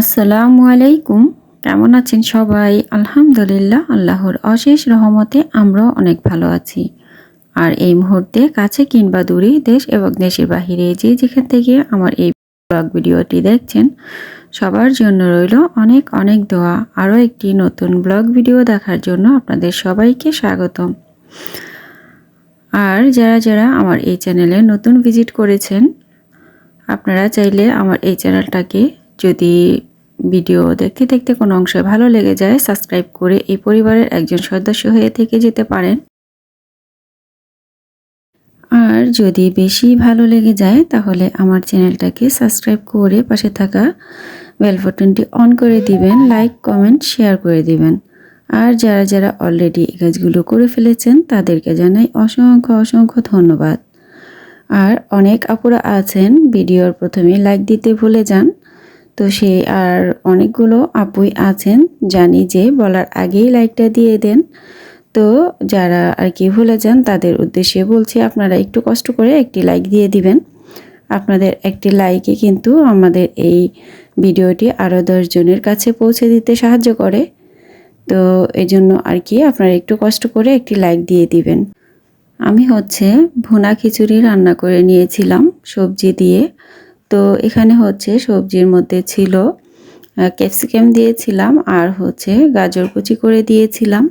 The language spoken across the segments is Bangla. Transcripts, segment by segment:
আসসালামু আলাইকুম। কেমন আছেন সবাই? আলহামদুলিল্লাহ, আল্লাহর অশেষ রহমতে আমরাও অনেক ভালো আছি। আর এই মুহূর্তে কাছে কিংবা দূরে দেশ এবং দেশের বাহিরে যে যেখান থেকে আমার এই ব্লগ ভিডিওটি দেখছেন, সবার জন্য রইল অনেক অনেক দোয়া। আরও একটি নতুন ব্লগ ভিডিও দেখার জন্য আপনাদের সবাইকে স্বাগতম। আর যারা যারা আমার এই চ্যানেলে নতুন ভিজিট করেছেন, আপনারা চাইলে আমার এই চ্যানেলটাকে যদি ভিডিও দেখতে দেখতে কোনো অংশে ভালো লেগে যায়, সাবস্ক্রাইব করে এই পরিবারের একজন সদস্য হয়ে থেকে যেতে পারেন। আর যদি বেশি ভালো লেগে যায়, তাহলে আমার চ্যানেলটাকে সাবস্ক্রাইব করে পাশে থাকা বেল বাটনটি অন করে দিবেন, লাইক, কমেন্ট, শেয়ার করে দিবেন। আর যারা যারা অলরেডি এই কাজগুলো করে ফেলেছেন, তাদেরকে জানাই অসংখ্য অসংখ্য ধন্যবাদ। আর অনেক আপুরা আছেন, ভিডিওর প্রথমে লাইক দিতে ভুলে যান। তো সে আর অনেকগুলো আপুই আছেন, জানি যে বলার আগেই লাইকটা দিয়ে দেন। তো যারা আর কি ভুলে যান, তাদের উদ্দেশ্যে বলছি আপনারা একটু কষ্ট করে একটি লাইক দিয়ে দিবেন। আপনাদের একটি লাইকে কিন্তু আমাদের এই ভিডিওটি আরও দশজনের কাছে পৌঁছে দিতে সাহায্য করে। তো এই জন্য আর কি আপনারা একটু কষ্ট করে একটি লাইক দিয়ে দিবেন। আমি হচ্ছে ভুনা খিচুড়ি রান্না করে নিয়েছিলাম, সবজি দিয়ে। তো এখানে হচ্ছে সবজির মধ্যে ছিল ক্যাপসিকাম দিয়েছিলাম আর হচ্ছে গাজর কুচি করে দিয়েছিলাম।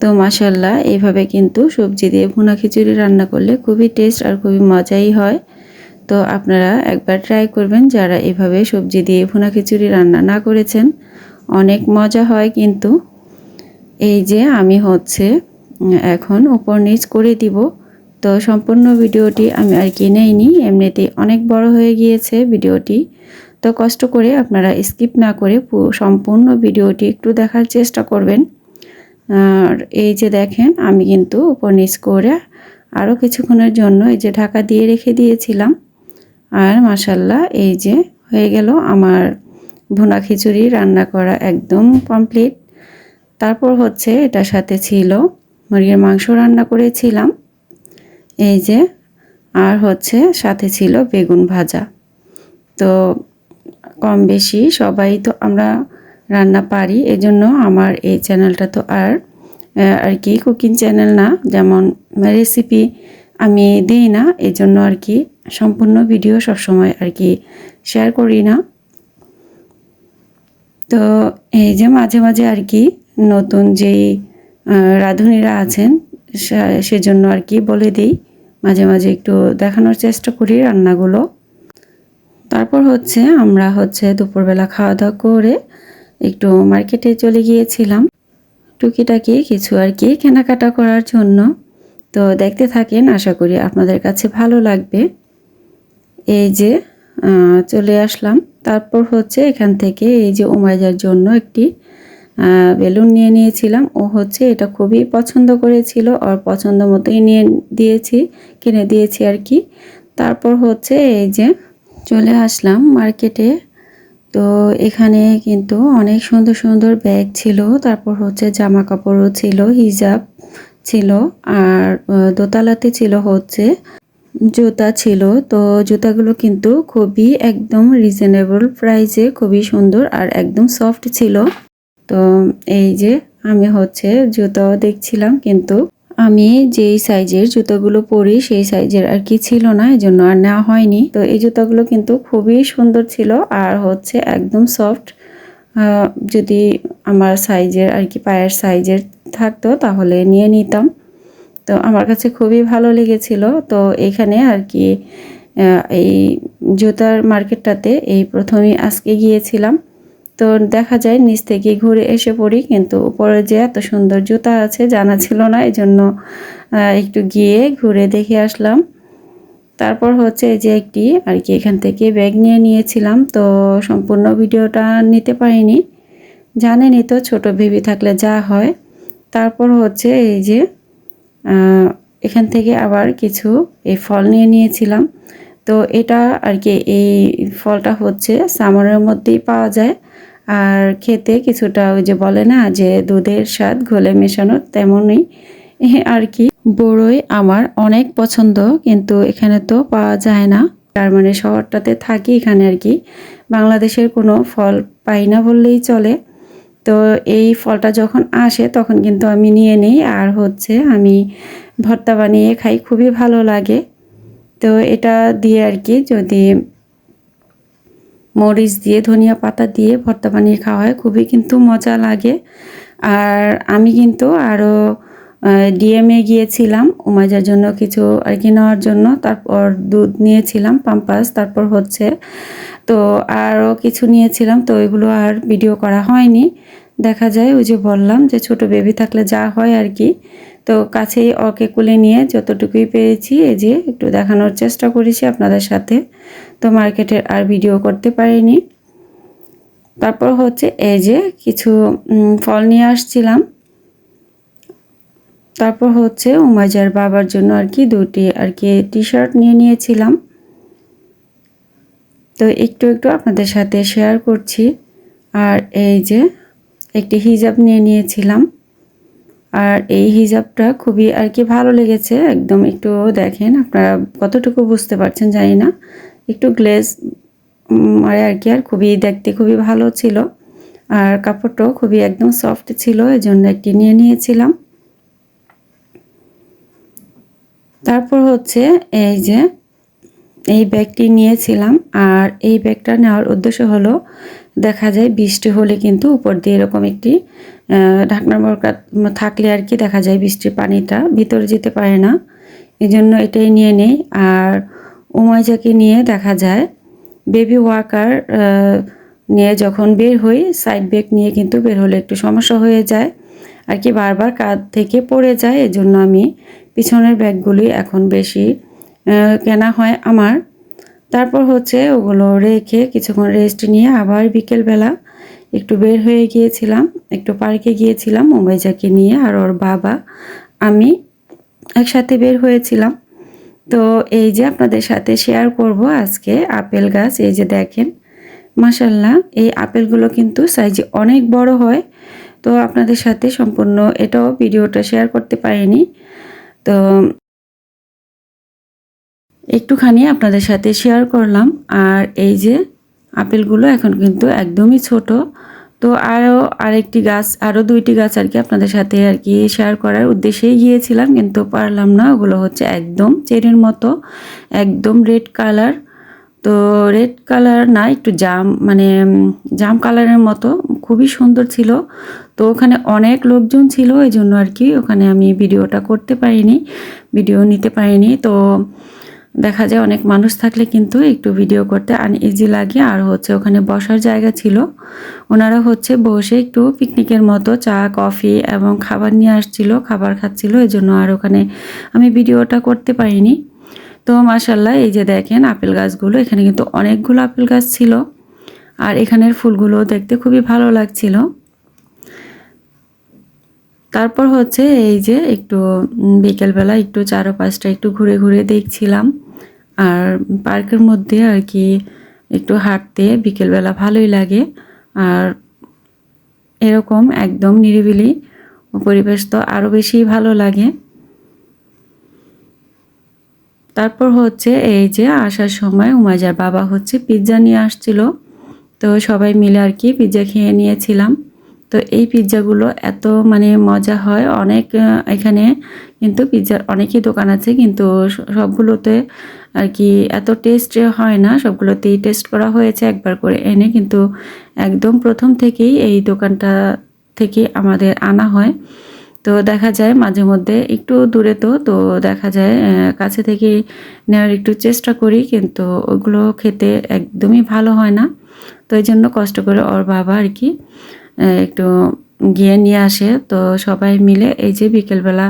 তো মাসাল্লাহ এভাবে কিন্তু সবজি দিয়ে ভুনা খিচুড়ি রান্না করলে খুবই টেস্ট আর খুবই মজাই হয়। তো আপনারা একবার ট্রাই করবেন যারা এভাবে সবজি দিয়ে ভুনা খিচুড়ি রান্না না করেছেন, অনেক মজা হয় কিন্তু। এই যে আমি হচ্ছে এখন উপর নিচ করে দিব। তো সম্পূর্ণ ভিডিওটি আমি আর কি নেইনি, এমনিতেই অনেক বড় হয়ে গিয়েছে ভিডিওটি। তো কষ্ট করে আপনারা স্কিপ না করে সম্পূর্ণ ভিডিওটি একটু দেখার চেষ্টা করবেন। আর এই যে দেখেন, আমি কিন্তু উপর নিচ করে আরও কিছুক্ষণের জন্য এই যে ঢাকা দিয়ে রেখে দিয়েছিলাম। আর মাসাল্লাহ এই যে হয়ে গেল আমার ভুনা খিচুড়ি রান্না করা একদম কমপ্লিট। তারপর হচ্ছে এটার সাথে ছিল মুরগির মাংস রান্না করেছিলাম। এই যে, আর হচ্ছে সাথে ছিল বেগুন ভাজা। তো কম বেশি সবাই তো আমরা রান্না পারি, এজন্য আমার এই চ্যানেলটা তো আর আর কি কুকিং চ্যানেল না, যেমন রেসিপি আমি দিই না এই জন্য আর কি সম্পূর্ণ ভিডিও সবসময় আর কি শেয়ার করি না। তো এই যে মাঝে মাঝে আর কি নতুন যেই রাঁধুনিরা আছেন সেজন্য আর কি বলে দিই। মাঝে মাঝে একটু দেখানোর চেষ্টা করি রান্নাগুলো। তারপর হচ্ছে আমরা হচ্ছে দুপুরবেলা খাওয়া দাওয়া করে একটু মার্কেটে চলে গিয়েছিলাম। টুকিটাকি কিছু আর কি কেনাকাটা করার জন্য। তো দেখতে থাকেন, আশা করি আপনাদের কাছে ভালো লাগবে। এই যে চলে আসলাম। তারপর হচ্ছে এখান থেকে এই যে উমাইজার জন্য একটি বেলুন নিয়ে নিয়েছিলাম। ও হচ্ছে এটা খুবই পছন্দ করেছিল, ওর পছন্দ মতোই নিয়ে দিয়েছি, কিনে দিয়েছি আর কি। তারপর হচ্ছে এই যে চলে আসলাম মার্কেটে। তো এখানে কিন্তু অনেক সুন্দর সুন্দর ব্যাগ ছিল, তারপর হচ্ছে জামা কাপড়ও ছিল, হিজাব ছিল, আর দোতলাতে ছিল হচ্ছে জুতা ছিল। তো জুতাগুলো কিন্তু খুবই একদম রিজনেবল প্রাইসে খুবই সুন্দর আর একদম সফট ছিল। তো এই যে আমি হচ্ছে জুতো দেখছিলাম, কিন্তু আমি যেই সাইজের জুতোগুলো পরি সেই সাইজের আর কি ছিল না এই জন্য আর নেওয়া হয়নি। তো এই জুতোগুলো কিন্তু খুবই সুন্দর ছিল আর হচ্ছে একদম সফট। যদি আমার সাইজের আর কি পায়ের সাইজের থাকতো তাহলে নিয়ে নিতাম। তো আমার কাছে খুবই ভালো লেগেছিল। তো এখানে আর কি এই জুতার মার্কেটটাতে এই প্রথমেই আজকে গিয়েছিলাম। তো দেখা যায় নিচ থেকে ঘুরে এসে পড়ি, কিন্তু উপরে যে এত সুন্দর জুতা আছে জানা ছিল না এই জন্য একটু গিয়ে ঘুরে দেখে আসলাম। তারপর হচ্ছে যে একটি আর কি এখান থেকে ব্যাগ নিয়ে নিয়েছিলাম, তো সম্পূর্ণ ভিডিওটা নিতে পারিনি। জানেনই তো ছোট বেবি থাকলে যা হয়। তারপর হচ্ছে এই যে এখান থেকে আবার কিছু এই ফল নিয়ে নিয়েছিলাম। তো এটা আর কি এই ফলটা হচ্ছে সামারের মধ্যেই পাওয়া যায়। আর খেতে কিছুটা ওই যে বলে না যে দুধের স্বাদ ঘোলে মেশানো তেমনই। আর কি। বড়ই আমার অনেক পছন্দ, কিন্তু এখানে তো পাওয়া যায় না। তার মানে শহরটাতে থাকি এখানে আর কি। বাংলাদেশের কোনো ফল পাই না বললেই চলে। তো এই ফলটা যখন আসে তখন কিন্তু আমি নিয়ে নিই। আর হচ্ছে আমি ভর্তা বানিয়ে খাই, খুবই ভালো লাগে। তো এটা দিয়ে আর কি যদি মরিচ দিয়ে, ধনিয়া পাতা দিয়ে ভর্তা বানিয়ে খাওয়া হয়। খুবই কিন্তু মজা লাগে। আর আমি কিন্তু আরও ডিএমএ গিয়েছিলাম উমাজার জন্য কিছু আর কি নেওয়ার জন্য। তারপর দুধ নিয়েছিলাম, পাম্পাস, তারপর হচ্ছে তো আরও কিছু নিয়েছিলাম। তো ওইগুলো আর ভিডিও করা হয়নি। দেখা যায় ওই যে বললাম যে ছোট বেবি থাকলে যা হয় আর কি। তো কাছেই ওকে কুলে নিয়ে যতটুকুই পেরেছি এই যে একটু দেখানোর চেষ্টা করেছি আপনাদের সাথে। তো মার্কেটের আর ভিডিও করতে পারিনি। তারপর হচ্ছে এই যে কিছু ফল নিয়ে আসছিলাম। তারপর হচ্ছে উমাজার বাবার জন্য আর কি দুটি আর কি টি শার্ট নিয়ে নিয়েছিলাম। তো একটু একটু আপনাদের সাথে শেয়ার করছি। আর এই যে একটি হিজাব নিয়ে নিয়েছিলাম। আর এই হিজাবটা খুবই আর কি ভালো লেগেছে, একদম একটু দেখেন, আপনারা কতটুকু বুঝতে পারছেন জানি না। একটু গ্লেজ মারে আর কি, আর খুবই দেখতে খুবই ভালো ছিল। আর কাপড়টাও খুবই একদম সফট ছিল এই জন্য একটি নিয়ে নিয়েছিলাম। তারপর হচ্ছে এই যে, এই ব্যাগটি নিয়েছিলাম। আর এই ব্যাগটা নেওয়ার উদ্দেশ্য হলো, দেখা যায় বৃষ্টি হলে কিন্তু উপর দিয়ে এরকম একটি ঢাকনার মরকা থাকলে আর কি দেখা যায় বৃষ্টির পানিটা ভিতরে যেতে পারে না। এই জন্য এটাই নিয়ে নেই। আর উমাইজাকে নিয়ে দেখা যায়। বেবি ওয়াকার নিয়ে যখন বের হই সাইড ব্যাগ নিয়ে কিন্তু বের হলে একটু সমস্যা হয়ে যায়। আর কি বারবার কাঁধ থেকে পড়ে যায়, এজন্য আমি পিছনের ব্যাগগুলি এখন বেশি কেনা হয় আমার। তারপর হচ্ছে ওগুলো রেখে কিছুক্ষণ রেস্ট নিয়ে আবার বিকেলবেলা একটু বের হয়ে গিয়েছিলাম, একটু পার্কে গিয়েছিলাম। মুম্বাইজাকে নিয়ে আর ওর বাবা, আমি একসাথে বের হয়েছিলাম। তো এই যে আপনাদের সাথে শেয়ার করব আজকে আপেল গাছ, এই যে দেখেন মাসাল্লাহ এই আপেলগুলো কিন্তু সাইজে অনেক বড় হয়। তো আপনাদের সাথে সম্পূর্ণ এটাও ভিডিওটা শেয়ার করতে পারিনি। তো একটুখানি আপনাদের সাথে শেয়ার করলাম। আর এই যে আপেলগুলো এখন কিন্তু একদমই ছোট। তো আরও আরেকটি গাছ আরও দুইটি গাছ আর কি আপনাদের সাথে আর কি শেয়ার করার উদ্দেশ্যেই গিয়েছিলাম, কিন্তু পারলাম না। ওগুলো হচ্ছে একদম চেরির মতো, একদম রেড কালার তো রেড কালার না, একটু জাম মানে জাম কালারের মতো, খুবই সুন্দর ছিল। তো ওখানে অনেক লোকজন ছিল এই জন্য আর কি ওখানে আমি ভিডিওটা করতে পারিনি, ভিডিও নিতে পারিনি। তো দেখা যায় অনেক মানুষ থাকলে কিন্তু একটু ভিডিও করতে আনইজি লাগে। আর হচ্ছে ওখানে বসার জায়গা ছিল। ওনারা হচ্ছে বসে একটু পিকনিকের মতো চা কফি এবং খাবার নিয়ে আসছিল, খাবার খাচ্ছিল। এই জন্য আর ওখানে আমি ভিডিওটা করতে পারিনি। তো মাসাল্লাহ এই যে দেখেন আপেল গাছগুলো, এখানে কিন্তু অনেকগুলো আপেল গাছ ছিল। আর এখানের ফুলগুলো দেখতে খুবই ভালো লাগছিল। তারপর হচ্ছে এই যে একটু বিকেলবেলা একটু চারো পাঁচটা একটু ঘুরে ঘুরে দেখছিলাম। আর পার্কের মধ্যে আর কি একটু হাঁটতে বিকেলবেলা ভালোই লাগে। আর এরকম একদম নিরিবিলি পরিবেশ তো আরও বেশি ভালো লাগে। তারপর হচ্ছে এই যে আসার সময় উমাজার বাবা হচ্ছে পিৎজা নিয়ে আসছিল। তো সবাই মিলে আর কি পিৎজা খেয়ে নিয়েছিলাম। তো এই পিৎজাগুলো এত মানে মজা হয়। অনেক এখানে কিন্তু পিৎজার অনেকই দোকান আছে, কিন্তু সবগুলোতে আর কি এত টেস্ট হয় না। সবগুলোতেই টেস্ট করা হয়েছে একবার করে এনে, কিন্তু একদম প্রথম থেকেই এই দোকানটা থেকে আমাদের আনা হয়। তো দেখা যায় মাঝে মধ্যে একটু দূরে তো তো দেখা যায় কাছে থেকে নেওয়ার একটু চেষ্টা করি, কিন্তু ওগুলো খেতে একদমই ভালো হয় না। তো এই জন্য কষ্ট করে ওর বাবা আর কি একটু গিয়ে নিয়ে আসে। তো সবাই মিলে এই যে বিকেলবেলা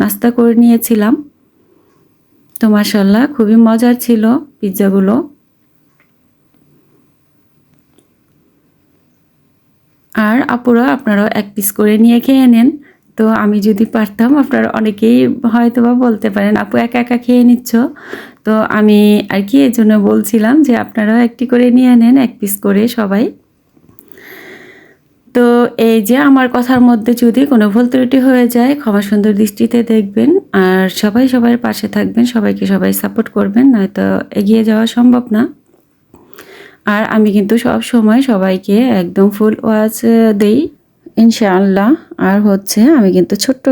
নাস্তা করে নিয়েছিলাম। তো মাসাল্লাহ খুবই মজার ছিল পিৎজাগুলো আর আপুরা আপনারাও এক পিস করে নিয়ে খেয়ে নেন। তো আমি যদি পারতাম, আপনারা অনেকেই হয়তো বা বলতে পারেন, আপু, একা একা খেয়ে নিচ্ছ? তো আমি আর কি এই জন্য বলছিলাম যে, আপনারাও একটি করে নিয়ে নেন, এক পিস করে সবাই। তো এই যে আমার কথার মধ্যে যদি কোনো ভুল ত্রুটি হয়ে যায়, ক্ষমা সুন্দর দৃষ্টিতে দেখবেন আর সবাই সবার পাশে থাকবেন, সবাইকে সবাই সাপোর্ট করবেন, নয়তো এগিয়ে যাওয়া সম্ভব না। আর আমি কিন্তু সব সময় সবাইকে একদম ফুল ওয়াচ দেই। ইনশাআল্লাহ। আর হচ্ছে আমি কিন্তু ছোট্ট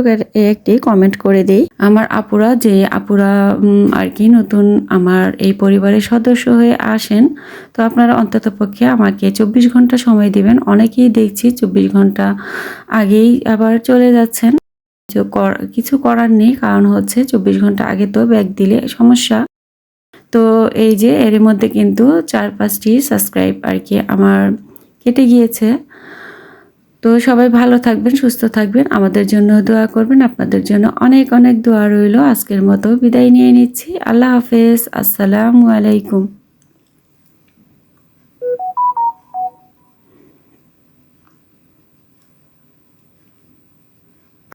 একটি কমেন্ট করে দিই। আমার আপুরা যে আপুরা আর কি নতুন আমার এই পরিবারের সদস্য হয়ে আসেন, তো আপনারা অন্তত পক্ষে আমাকে চব্বিশ ঘণ্টা সময় দিবেন। অনেকেই দেখছি চব্বিশ ঘণ্টা আগেই আবার চলে যাচ্ছেন। কিছু করার নেই, কারণ হচ্ছে চব্বিশ ঘণ্টা আগে তো ব্যাগ দিলে সমস্যা। তো এই যে এর মধ্যে কিন্তু চার পাঁচটি সাবস্ক্রাইব আর কি আমার কেটে গিয়েছে। তো সবাই ভালো থাকবেন, সুস্থ থাকবেন। আমাদের জন্য দোয়া করবেন। আপনাদের জন্য অনেক অনেক দোয়া রইল। আজকের মতো বিদায় নিয়ে নিচ্ছি। আল্লাহ হাফেজ। আসসালামু আলাইকুম।